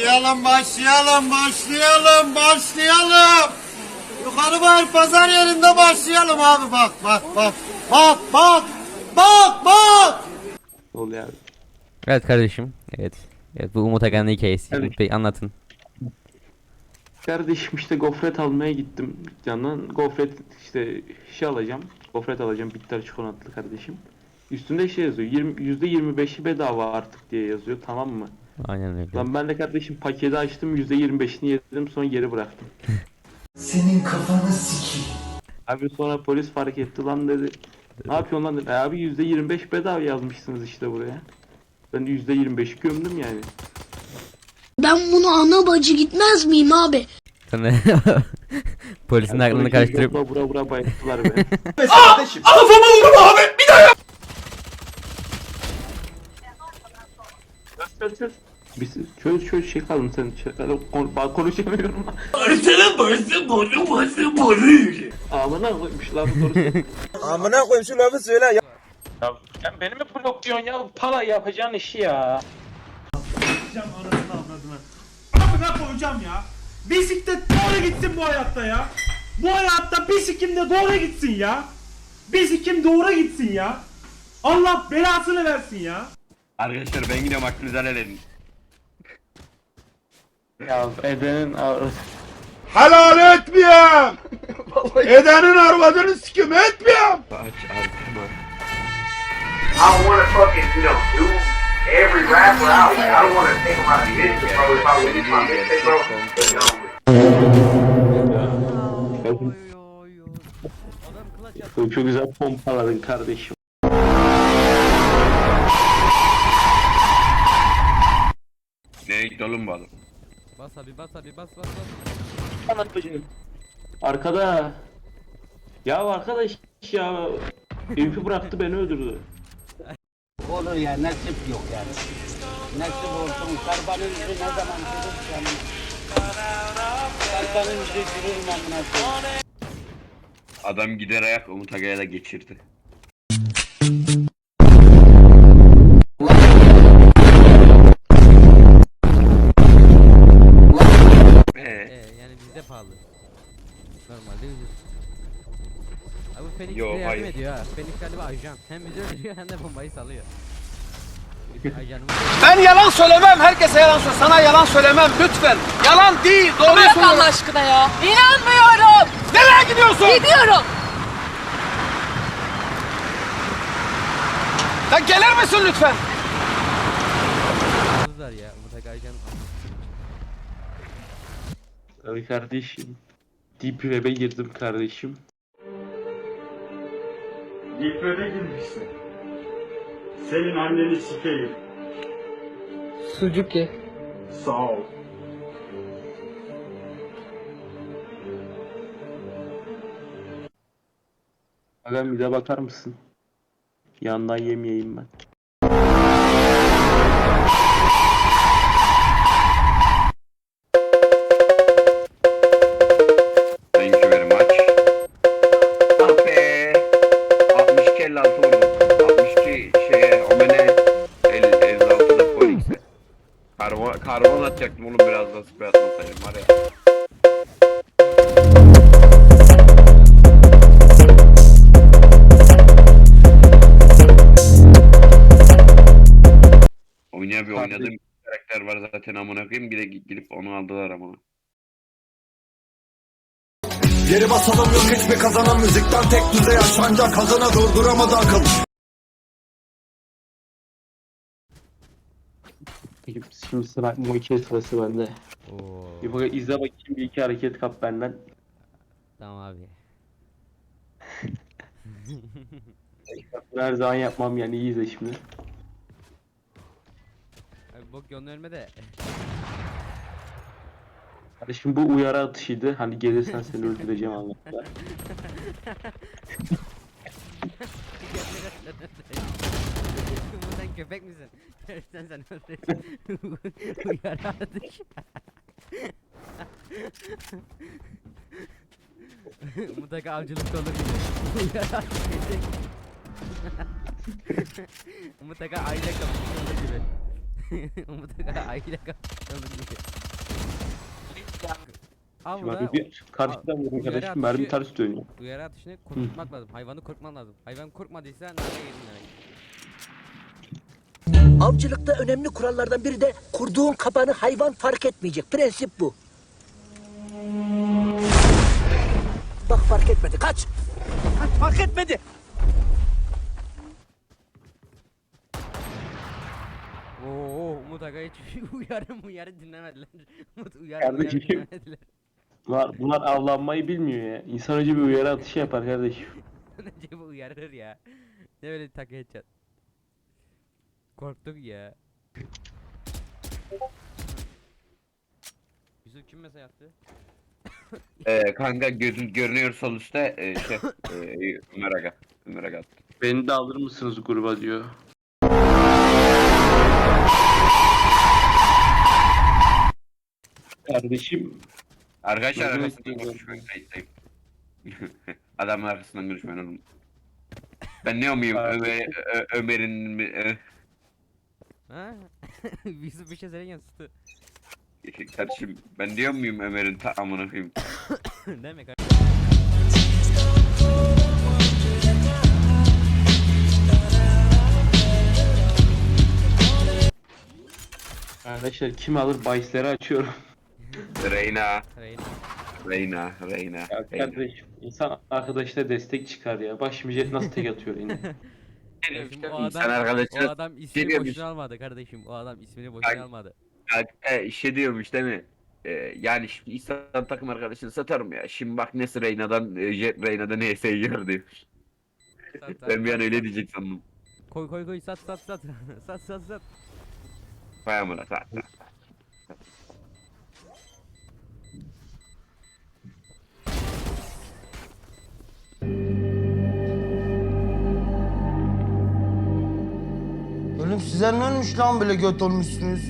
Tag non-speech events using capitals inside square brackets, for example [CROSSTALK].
Başlayalım, başlayalım, başlayalım, başlayalım. Yukarı var pazar yerinde başlayalım abi bak bak bak. Bak bak. Bak bak. Ne oluyor abi? Evet kardeşim. Evet. Evet bu Umut Akan'ın hikayesi. Evet. Umut Bey anlatın. Kardeşim işte gofret almaya gittim dükkandan. Gofret işte şey alacağım. Gofret alacağım bitter çikolatlı kardeşim. Üstünde şey yazıyor. 20, %25'i bedava artık diye yazıyor tamam mı? Aynen öyle. Lan ben de kardeşim paketi açtım %25'ini yedim sonra geri bıraktım. [LAUGHS] Senin kafanı sikeyim. Abi sonra polis fark etti lan dedi. Ne yapıyorsun lan dedi. "E abi %25 bedava yazmışsınız işte buraya. Ben de %25'i gömdüm yani. Ben bunu ana bacı gitmez miyim abi? [LAUGHS] Polisin aklını karıştırıp Vura vura vura bayılttılar beni. Çöz çöz çöz. Biz çöz çöz şey kalın sen şey ben konuşamıyorum. Senin başın bonu başın bonu. Amına koymuş lan bu doğrusu. [LAUGHS] Amına koyayım şu lafı söyle ya. ya sen beni mi blokluyorsun ya? Pala yapacağın işi ya. Amına koyacağım ya. Bisiklet doğru gitsin bu hayatta ya. Bu hayatta bisiklim de doğru gitsin ya. Bisiklim doğru gitsin ya. Allah belasını versin ya. Arkadaşlar ben gidiyorum aklınızı helal edin. Ya Eden'in. Helal etmiyorum. [LAUGHS] Edenin arvadını sikim etmiyorum. Aç arkama. I to fucking, you know, do every rapper out. I don't want to think about the business, bro. If I release my mixtape, bro, know, Çok, güzel pompaladın kardeşim. Nereye gitti oğlum bu adam? Bas abi bas abi bas bas bas. Anlat bacım. Arkada. Ya arkadaş ya. Evfi bıraktı beni öldürdü. Olur ya nasip yok yani. Nasip olsun sarbanın yüzü ne zaman durur yani. Sarbanın yüzü durur mu amına koyayım? Adam gider ayak Umut Aga'ya da geçirdi. Ediyor ha. Phoenix galiba ajan. Hem bizi öldürüyor hem de bombayı salıyor. Ajanımız. Ben yalan söylemem. Herkese yalan söyle. Sana yalan söylemem lütfen. Yalan değil. Doğru Bırak söylüyorum. Allah aşkına ya. İnanmıyorum. Nereye gidiyorsun? Gidiyorum. Lan gelir misin lütfen? var ya. Umut ajan. Tabii kardeşim. Deep Web'e girdim kardeşim. Nifrete girmişsin. Senin anneni sikeyim. Sucuk ye. Sağ ol. Aga bir de bakar mısın? Yandan yemeyeyim ben. Karbon, atacaktım oğlum biraz da sprey atmasaydım var ya. Oynayan bir oynadığım bir karakter var zaten amına koyayım bir de gidip onu aldılar ama. Geri basalım yok hiçbir kazanan müzikten tek düzey ancak kazana durduramadı akıl. Şimdi sıra Moike sırası bende. Oo. Bir bak izle bakayım bir iki hareket kap benden. Tamam abi. Bunu [LAUGHS] her zaman yapmam yani iyi izle şimdi. Abi bok yolunu ölme de. Kardeşim bu uyarı atışıydı. Hani gelirsen seni öldüreceğim [LAUGHS] [LAUGHS] anlamında. sen köpek misin? [LAUGHS] Sen sen. Uyarı atış. [LAUGHS] Mutlaka avcılıkta olur gibi. Uyarı atış. [LAUGHS] Mutlaka aile kapısı olur gibi. Mutlaka aile kapısı. Al Şimdi burada abi bir karşıdan uyarı kardeşim mermi ters dönüyor. uyarı atışını korkutmak lazım. Hayvanı korkman lazım. Hayvan korkmadıysa nereye yedin demek. Avcılıkta önemli kurallardan biri de kurduğun kabanı hayvan fark etmeyecek. Prensip bu. Bak fark etmedi. Kaç. Kaç fark etmedi. Oo Umut Aga hiç [LAUGHS] uyarı uyarı dinlemediler. [LAUGHS] Umut uyarı Kardeşim. uyarı dinlemediler. Bunlar, bunlar avlanmayı bilmiyor ya. İnsan önce bir uyarı atışı yapar kardeşim. [LAUGHS] Önce bu uyarır ya. Ne böyle takı edeceksin. Korktuk ya. Yusuf kim mesaj attı? [LAUGHS] Ee, kanka gözün görünüyor sol üstte e, şey e, Ömer Aga. Ömer Aga attı. Beni de alır mısınız gruba diyor. Kardeşim Arkadaşlar Gözünü arkasından konuşmayın kayıttayım. [LAUGHS] Adamın arkasından konuşmayın oğlum. Ben ne muyum. Ömer, Ö- Ömer'in mi- Ö- Ha? [LAUGHS] Yusuf bir şey söyleyen sustu. kardeşim ben diyor muyum Ömer'in ta amına koyayım. [COUGHS] Demek arkadaşlar kim alır bahisleri açıyorum. Reyna, Reyna. Reyna, Reyna. Ya Reyna. kardeşim insan arkadaşına destek çıkar ya. Bak şimdi jet nasıl tek atıyor yine. [LAUGHS] Kardeşim, o İnsan adam, o adam ismini geliyormuş. boşuna almadı kardeşim. O adam ismini boşuna Ay. almadı. e, şey diyormuş değil mi? E, yani şimdi İhsan takım arkadaşını satarım ya. Şimdi bak Nesi Reyna'dan, e, Jet Reyna'dan neyse yiyor diyormuş. Sat, sat, Ben bir an sat, öyle sat. diyecek sandım. Koy koy koy sat sat sat. [LAUGHS] sat sat sat. Vay amına sat. Oğlum size ne olmuş lan böyle göt olmuşsunuz?